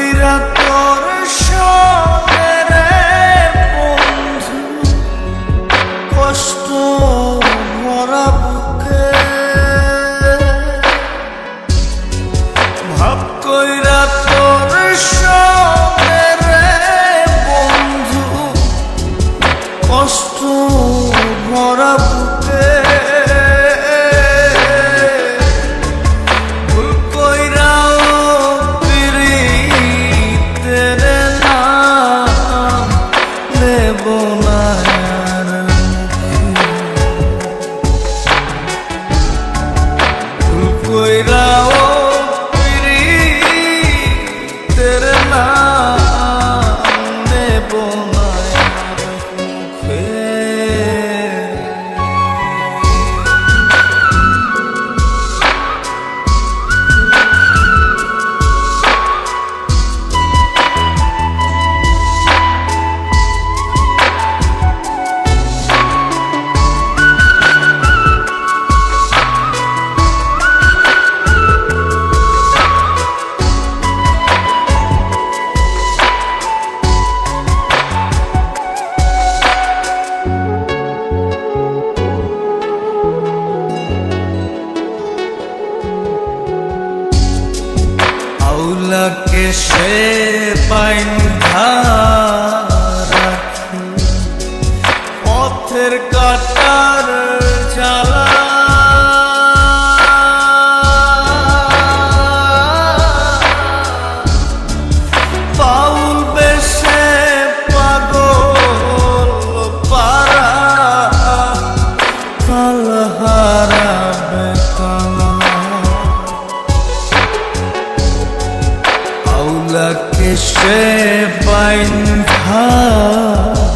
কইরা আউলাকে সে পাইন্ধা পথের কাটার কিসে বাইন্ধা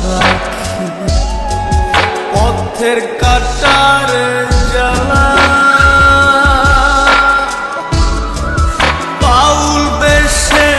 রাখি পথের কাটার জ্বালা পাউল বেশে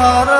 ঘর